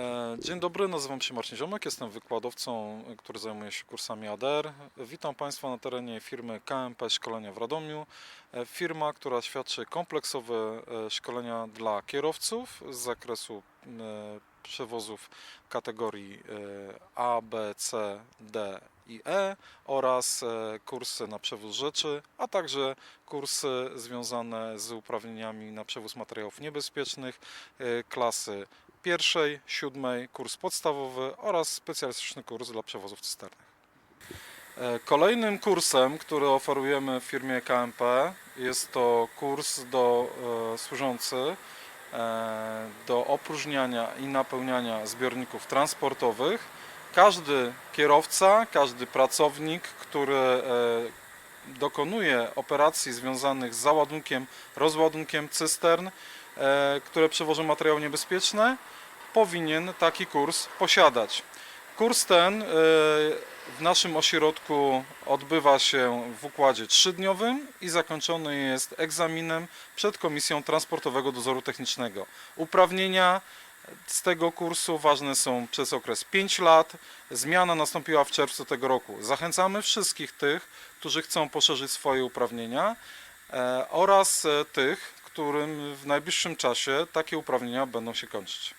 E, Dzień dobry, nazywam się Marcin Ziomek, jestem wykładowcą, e, który zajmuje się kursami ADR. Witam Państwa na terenie firmy KMP Szkolenia w Radomiu. E, Firma, która świadczy kompleksowe szkolenia dla kierowców z zakresu przewozów kategorii A, B, C, D i E oraz kursy na przewóz rzeczy, a także kursy związane z uprawnieniami na przewóz materiałów niebezpiecznych klasy pierwszej, siódmej, kurs podstawowy oraz specjalistyczny kurs dla przewozów cysternych. E, Kolejnym kursem, który oferujemy w firmie KMP jest to kurs do, e, służący e, do opróżniania i napełniania zbiorników transportowych. Każdy kierowca, każdy pracownik, który dokonuje operacji związanych z załadunkiem, rozładunkiem cystern, które przewożą materiały niebezpieczne, powinien taki kurs posiadać. Kurs ten e, w naszym ośrodku odbywa się w układzie trzydniowym i zakończony jest egzaminem przed Komisją Transportowego Dozoru Technicznego. Uprawnienia z tego kursu ważne są przez okres 5 lat. Zmiana nastąpiła w czerwcu tego roku. Zachęcamy wszystkich tych, którzy chcą poszerzyć swoje uprawnienia e, oraz e, tych, którym w najbliższym czasie takie uprawnienia będą się kończyć.